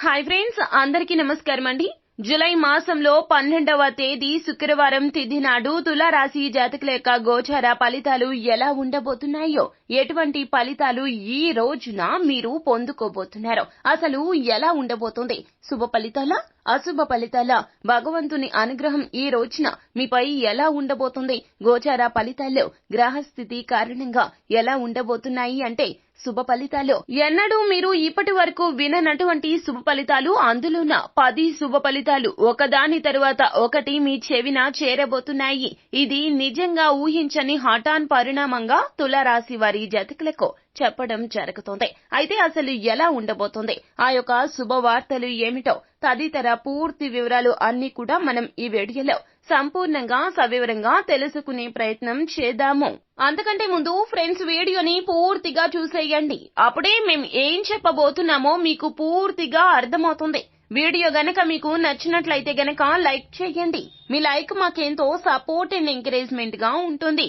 Hi friends అందరికీ నమస్కారం అండి. జులై మాసంలో పన్నెండవ తేదీ శుక్రవారం తిథి నాడు తులారాశి జాతకుల యొక్క గోచార ఫలితాలు ఎలా ఉండబోతున్నాయో ఎటువంటి ఫలితాలు ఈ రోజున మీరు పొందుకోబోతున్నారు అసలు ఎలా ఉండబోతుంది శుభ ఫలితాల అశుభ ఫలితాల భగవంతుని అనుగ్రహం ఈ రోజున మీపై ఎలా ఉండబోతుంది గోచార ఫలితాల్లో గ్రహస్థితి కారణంగా ఎలా ఉండబోతున్నాయి అంటే శుభ ఫలితాలు. ఎన్నడూ మీరు ఇప్పటి వరకు విననటువంటి శుభ ఫలితాలు అందులోన పది శుభ ఫలితాలు. ఒకదాని తరువాత ఒకటి మీ చెవిన చేరబోతున్నాయి. ఇది నిజంగా ఊహించని హఠాన్ పరిణామంగా తులారాశి వారి జతకులకు చెప్పడం జరుగుతుంది. అయితే అసలు ఎలా ఉండబోతుంది? ఆ యొక్క శుభవార్తలు ఏమిటో తదితర పూర్తి వివరాలు అన్ని కూడా మనం ఈ వీడియోలో సంపూర్ణంగా సవివరంగా తెలుసుకునే ప్రయత్నం చేద్దాము. అంతకంటే ముందు ఫ్రెండ్స్ వీడియోని పూర్తిగా చూసేయండి. అప్పుడే మేము ఏం చెప్పబోతున్నామో మీకు పూర్తిగా అర్థమవుతుంది. వీడియో గనక మీకు నచ్చినట్లయితే గనక లైక్ చేయండి. మీ లైక్ మాకెంతో సపోర్ట్ అండ్ ఎంకరేజ్మెంట్గా ఉంటుంది.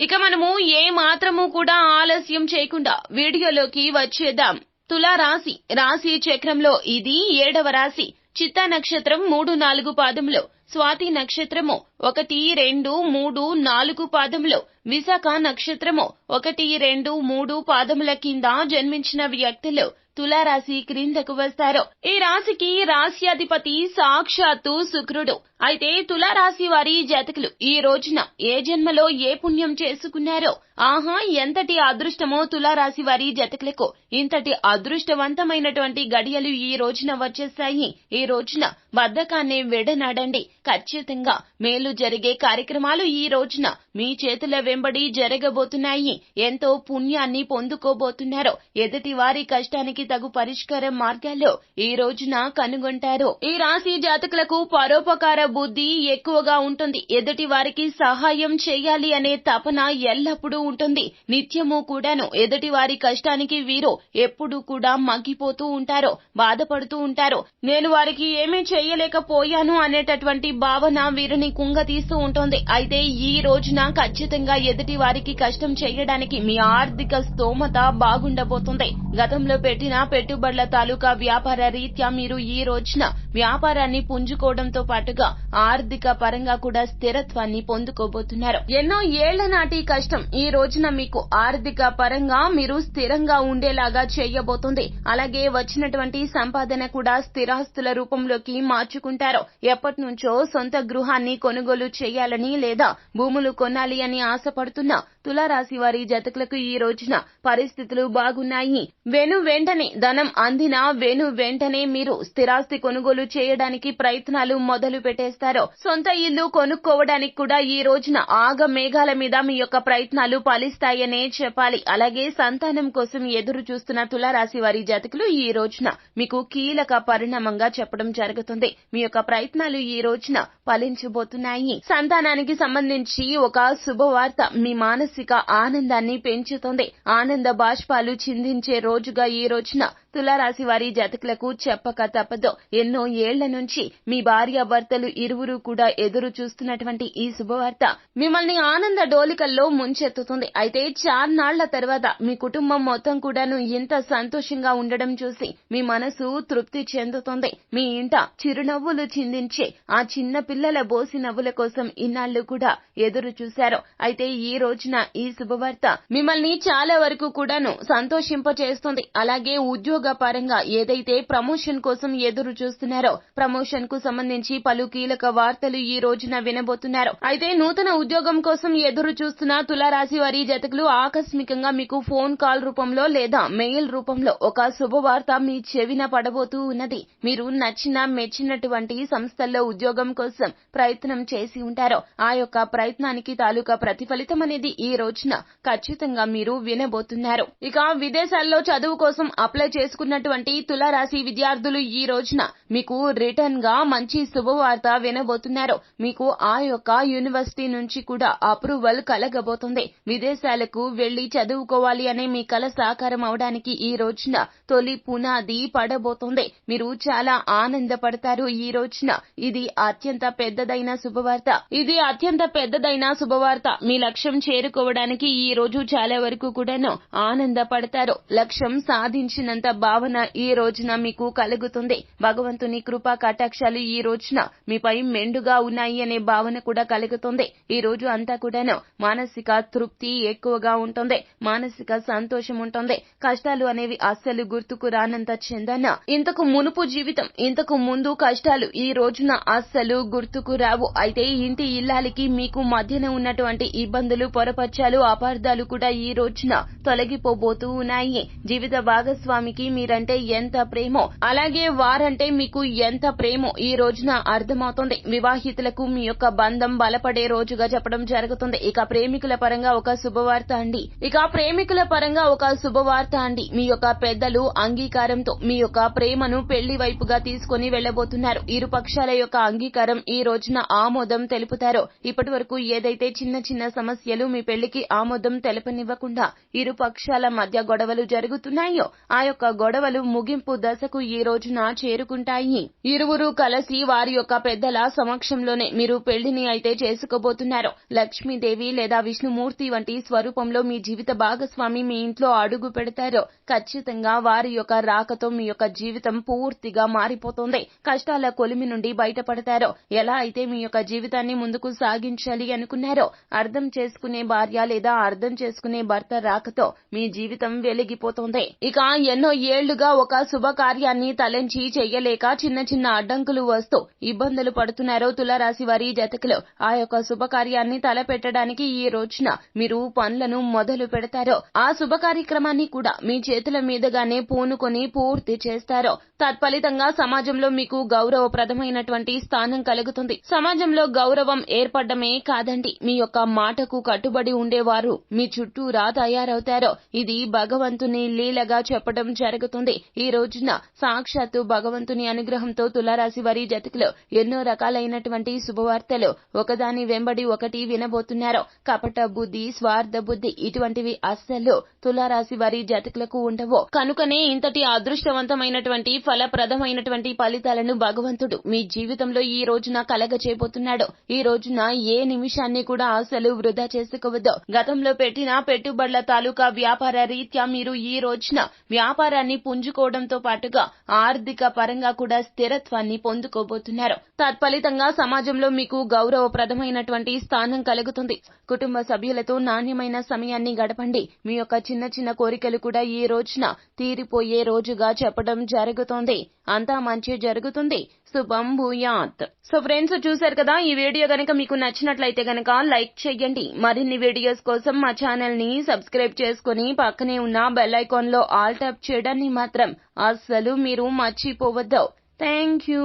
ఇక మనము ఏ మాత్రము కూడా ఆలస్యం చేయకుండా వీడియోలోకి వచ్చేద్దాం. తులా రాశి రాశి చక్రంలో ఇది ఏడవ రాశి. చిత్తా నక్షత్రం మూడు నాలుగు పాదములు. స్వాతి నక్షత్రము ఒకటి రెండు మూడు నాలుగు పాదములు. విశాఖ నక్షత్రము. ఒకటి రెండు మూడు పాదముల కింద జన్మించిన వ్యక్తులు తులారాశి క్రిందకు వస్తారు. ఈ రాశికి రాశ్యాధిపతి సాక్షాత్తు శుక్రుడు. అయితే తులారాశి వారి జాతకులు ఈ రోజున ఏ జన్మలో ఏ పుణ్యం చేసుకున్నారో? ఆహా ఎంతటి అదృష్టమో తులారాశి వారి జతకులకు. ఇంతటి అదృష్టవంతమైనటువంటి గడియలు ఈ రోజున వచ్చేస్తాయి. ఈ రోజున బద్ధకాన్ని విడనాడండి. ఖచ్చితంగా మేలు జరిగే కార్యక్రమాలు ఈ రోజున మీ చేతుల వెంబడి జరగబోతున్నాయి. ఎంతో పుణ్యాన్ని పొందుకోబోతున్నారు ఎదుటి వారి కష్టానికి తగు పరిష్కార మార్గాల్లో ఈ రోజున కనుగొంటారు. ఈ రాశి జాతకులకు పరోపకార బుద్ధి ఎక్కువగా ఉంటుంది. ఎదుటి వారికి సహాయం చేయాలి అనే తపన ఎల్లప్పుడూ ఉంటుంది. నిత్యము కూడాను ఎదుటి వారి కష్టానికి వీరు ఎప్పుడు కూడా మగ్గిపోతూ ఉంటారు బాధపడుతూ ఉంటారు. నేను వారికి ఏమీ చేయలేకపోయాను అనేటటువంటి భావన వీరిని కుంగతీస్తూ ఉంటుంది. అయితే ఈ రోజున ఖచ్చితంగా ఎదుటి వారికి కష్టం చేయడానికి మీ ఆర్థిక స్తోమత బాగుండబోతుంది. గతంలో పెట్టిన పెట్టుబడుల తాలూకా వ్యాపార రీత్యా మీరు ఈ రోజున వ్యాపారాన్ని పుంజుకోవడంతో పాటుగా ఆర్థిక పరంగా కూడా స్థిరత్వాన్ని పొందుకోబోతున్నారు. ఎన్నో ఏళ్ళ నాటి కష్టం ఈ రోజున మీకు ఆర్థిక పరంగా మీరు స్థిరంగా ఉండేలాగా చేయబోతుంది. అలాగే వచ్చినటువంటి సంపాదన కూడా స్థిరాస్తుల రూపంలోకి మార్చుకుంటారు. ఎప్పటి నుంచో సొంత గృహాన్ని కొనుగోలు చేయాలని లేదా భూములు కొనాలి అని ఆశపడుతున్న తులారాశి వారి జతకులకు ఈ రోజున పరిస్థితులు బాగున్నాయి. వెను వెంటనే ధనం అందినా వెను వెంటనే మీరు స్థిరాస్తి కొనుగోలు చేయడానికి ప్రయత్నాలు మొదలు పెట్టేస్తారు సొంత ఇల్లు కొనుక్కోవడానికి కూడా ఈ రోజున ఆగ మేఘాల మీద మీ యొక్క ప్రయత్నాలు ఫలిస్తాయనే చెప్పాలి. అలాగే సంతానం కోసం ఎదురు చూస్తున్న తులారాశి వారి జాతకులు ఈ రోజున మీకు కీలక పరిణామంగా చెప్పడం జరుగుతుంది. మీ యొక్క ప్రయత్నాలు ఈ రోజున ఫలించబోతున్నాయి. సంతానానికి సంబంధించి ఒక శుభవార్త మీ మానసిక ఆనందాన్ని పెంచుతుంది. ఆనంద బాష్పాలు చిందించే రోజుగా ఈ రోజున తులారాశి వారి జాతకులకు చెప్పక తప్పదు. ఎన్నో ఏళ్ళ నుంచి మీ భార్య భర్తలు ఇరువురు కూడా ఎదురు చూస్తున్నటువంటి ఈ శుభవార్త మిమ్మల్ని ఆనంద డోలికల్లో ముంచెత్తుతుంది. అయితే చార్నాళ్ళ తర్వాత మీ కుటుంబం మొత్తం కూడాను ఇంత సంతోషంగా ఉండడం చూసి మీ మనసు తృప్తి చెందుతుంది. మీ ఇంట చిరునవ్వులు చిందించే ఆ చిన్న పిల్లల బోసి నవ్వుల కోసం ఇన్నాళ్ళు కూడా ఎదురు చూశారు. అయితే ఈ రోజున ఈ శుభవార్త మిమ్మల్ని చాలా వరకు కూడాను సంతోషింపచేస్తుంది. అలాగే ఉద్యోగ పరంగా ఏదైతే ప్రమోషన్ కోసం ఎదురు చూస్తున్నారో ప్రమోషన్కు సంబంధించి పలు కీలక వార్తలు ఈ రోజున వినబోతున్నారు. అయితే నూతన ఉద్యోగం కోసం ఎదురు చూస్తున్న తులారాశి వారి జతకులు ఆకస్మికంగా మీకు ఫోన్ కాల్ రూపంలో లేదా మెయిల్ రూపంలో ఒక శుభవార్త మీ చెవిన పడబోతూ ఉన్నది. మీరు నచ్చిన మెచ్చినటువంటి సంస్థల్లో ఉద్యోగం కోసం ప్రయత్నం చేసి ఉంటారో ఆ యొక్క ప్రయత్నానికి తాలూకా ప్రతిఫలితం అనేది ఈ రోజున ఖచ్చితంగా మీరు వినబోతున్నారు. ఇక విదేశాల్లో చదువు కోసం అప్లై చేసి చేసుకున్నటువంటి తులారాశి విద్యార్థులు ఈ రోజున మీకు రిటర్న్గా మంచి శుభవార్త వినబోతున్నారు. మీకు ఆ యొక్క యూనివర్సిటీ నుంచి కూడా అప్రూవల్ కలగబోతుంది. విదేశాలకు వెళ్ళి చదువుకోవాలి అనే మీ కల సాకారం అవడానికి ఈ రోజున తొలి పునాది పడబోతోంది. మీరు చాలా ఆనందపడతారు ఈ రోజున. ఇది అత్యంత పెద్దదైన శుభవార్త. ఇది అత్యంత పెద్దదైన శుభవార్త. మీ లక్ష్యం చేరుకోవడానికి ఈ రోజు చాలా వరకు కూడాను ఆనందపడతారు. లక్ష్యం సాధించినంత భావన ఈ రోజున మీకు కలుగుతుంది. భగవంతుని కృపా కటాక్షాలు ఈ రోజున మీపై మెండుగా ఉన్నాయి అనే భావన కూడా కలుగుతుంది. ఈ రోజు అంతా కూడాను మానసిక తృప్తి ఎక్కువగా ఉంటుంది. మానసిక సంతోషం ఉంటుంది. కష్టాలు అనేవి అస్సలు గుర్తుకు రానంత చెందన. ఇంతకు మునుపు జీవితం ఇంతకు ముందు కష్టాలు ఈ రోజున అస్సలు గుర్తుకు రావు. అయితే ఇంటి ఇల్లాలికి మీకు మధ్యన ఉన్నటువంటి ఇబ్బందులు పొరపచ్చాలు అపార్థాలు కూడా ఈ రోజున తొలగిపోబోతూ ఉన్నాయి. జీవిత భాగస్వామికి మీరంటే ఎంత ప్రేమో అలాగే వారంటే మీకు ఎంత ప్రేమో ఈ రోజున అర్థమవుతుంది. వివాహితులకు మీ యొక్క బంధం బలపడే రోజుగా చెప్పడం జరుగుతుంది. ఇక ప్రేమికుల పరంగా ఒక శుభవార్త అండి. ఇక ప్రేమికుల పరంగా ఒక శుభవార్త అండి. మీ యొక్క పెద్దలు అంగీకారంతో మీ యొక్క ప్రేమను పెళ్ళి వైపుగా తీసుకుని వెళ్ళబోతున్నారు ఇరు పక్షాల యొక్క అంగీకారం ఈ రోజున ఆమోదం తెలుపుతారు. ఇప్పటి వరకు ఏదైతే చిన్న చిన్న సమస్యలు మీ పెళ్ళికి ఆమోదం తెలపనివ్వకుండా ఇరు పక్షాల మధ్య గొడవలు జరుగుతున్నాయో ఆ యొక్క గొడవలు ముగింపు దశకు ఈ రోజున చేరుకుంటాయి. ఇరువురు కలిసి వారి యొక్క పెద్దల సమక్షంలోనే మీరు పెళ్ళిని అయితే చేసుకోబోతున్నారు. లక్ష్మీదేవి లేదా విష్ణుమూర్తి వంటి స్వరూపంలో మీ జీవిత భాగస్వామి మీ ఇంట్లో అడుగు పెడతారు. ఖచ్చితంగా వారి యొక్క రాకతో మీ యొక్క జీవితం పూర్తిగా మారిపోతుంది. కష్టాల కొలిమి నుండి బయటపడతారో. ఎలా అయితే మీ యొక్క జీవితాన్ని ముందుకు సాగించాలి అనుకున్నారో అర్థం చేసుకునే భార్య లేదా అర్థం చేసుకునే భర్త రాకతో మీ జీవితం వెలిగిపోతుంది. ఇక ఎన్నో ఏళ్ళుగా ఒక శుభకార్యాన్ని తలంచి చెయ్యలేక చిన్న చిన్న అడ్డంకులు వస్తూ ఇబ్బందులు పడుతున్నారో తులారాశి వారి జతకులు. ఆ యొక్క శుభకార్యాన్ని తలపెట్టడానికి ఈ రోజున మీరు పనులను మొదలు పెడతారో ఆ శుభ కార్యక్రమాన్ని కూడా మీ చేతుల మీదుగానే పూనుకొని పూర్తి చేస్తారో. తత్ఫలితంగా సమాజంలో మీకు గౌరవప్రదమైనటువంటి స్థానం కలుగుతుంది. సమాజంలో గౌరవం ఏర్పడమే కాదండి. మీ యొక్క మాటకు కట్టుబడి ఉండేవారు మీ చుట్టూరా తయారవుతారో. ఇది భగవంతుని లీలగా చెప్పడం జరుగుతుంది ఈ రోజున సాక్షాత్తు భగవంతుని అనుగ్రహంతో తులారాశి వారి జతకులు ఎన్నో రకాలైనటువంటి శుభవార్తలు ఒకదాని వెంబడి ఒకటి వినబోతున్నారు. కపట బుద్ధి స్వార్థ బుద్ధి ఇటువంటివి అస్సలు తులారాశి వారి జతకులకు ఉండవు. కనుకనే ఇంతటి అదృష్టవంతమైనటువంటి ఫలప్రదమైనటువంటి ఫలితాలను భగవంతుడు మీ జీవితంలో ఈ రోజున కలగచేయబోతున్నాడు. ఈ రోజున ఏ నిమిషాన్ని కూడా అసలు వృధా చేసుకోవద్దు. గతంలో పెట్టిన పెట్టుబడుల తాలూకా వ్యాపార రీత్యా మీరు ఈ రోజున వ్యాపారాన్ని పుంజుకోవడంతో పాటుగా ఆర్థిక పరంగా కూడా స్థిరత్వాన్ని పొందుకోబోతున్నారు. తత్ఫలితంగా సమాజంలో మీకు గౌరవప్రదమైనటువంటి స్థానం కలుగుతుంది. కుటుంబ సభ్యులతో నాణ్యమైన సమయాన్ని గడపండి. మీ యొక్క చిన్న చిన్న కోరికలు కూడా ఈ రోజున తీరిపోయే రోజుగా చెప్పడం జరుగుతోంది. అంతా మంచి జరుగుతుంది. శుభం భూయాత్. సో ఫ్రెండ్స్ చూశారు కదా ఈ వీడియో గనక మీకు నచ్చినట్లయితే గనక లైక్ చేయండి. మరిన్ని వీడియోస్ కోసం మా ఛానల్ని సబ్స్క్రైబ్ చేసుకుని పక్కనే ఉన్న బెల్ ఐకాన్లో ఆల్ ట్యాప్ విషయాన్ని మాత్రం అస్సలు మీరు మర్చిపోవద్దు. Thank you